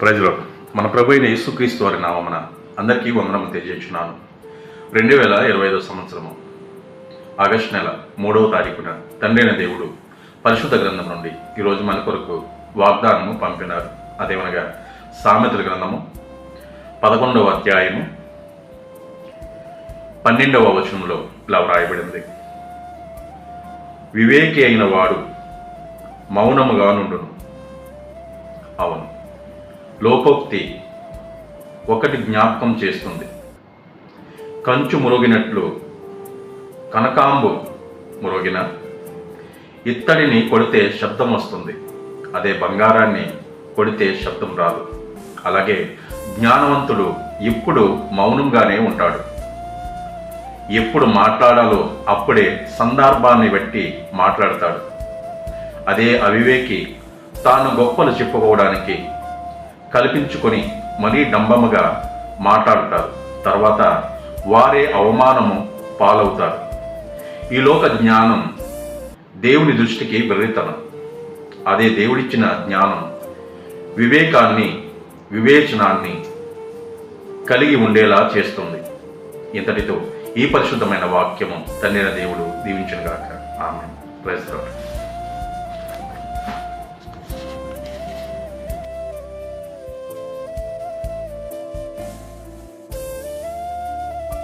ప్రజలు మన ప్రభు అయిన యేసుక్రీస్తు వారి నామమున అందరికీ వందనం తెలియజేస్తున్నాను రెండు వేల ఇరవై ఐదో సంవత్సరము ఆగస్ట్ నెల మూడవ తారీఖున తండ్రైన దేవుడు పరిశుద్ధ గ్రంథం నుండి ఈరోజు మన కొరకు వాగ్దానము పంపినారు. అదేమనగా సామెతల గ్రంథము పదకొండవ అధ్యాయము పన్నెండవ వచనంలో ఇలా వ్రాయబడింది. వివేకి అయిన వాడు మౌనముగా నుండును. అవును. లోపోక్తి ఒకటి జ్ఞాపకం చేస్తుంది. కంచు మురుగినట్లు కనకాంబు మురుగిన ఇత్తడిని కొడితే శబ్దం వస్తుంది. అదే బంగారాన్ని కొడితే శబ్దం రాదు. అలాగే జ్ఞానవంతుడు ఇప్పుడు మౌనంగానే ఉంటాడు. ఎప్పుడు మాట్లాడాలో అప్పుడే సందర్భాన్ని బట్టి మాట్లాడతాడు. అదే అవివేకి తాను గొప్పలు చెప్పుకోవడానికి కల్పించుకొని మరీ డంబముగా మాట్లాడతారు. తర్వాత వారే అవమానము పాలవుతారు. ఈ లోక జ్ఞానం దేవుని దృష్టికి వెర్రితనం అదే దేవుడిచ్చిన జ్ఞానం వివేకాన్ని వివేచనాన్ని కలిగి ఉండేలా చేస్తుంది. ఇంతటితో ఈ పరిశుద్ధమైన వాక్యము తండ్రిన దేవుడు దీవించిన గాక ఆమె ప్రైజ్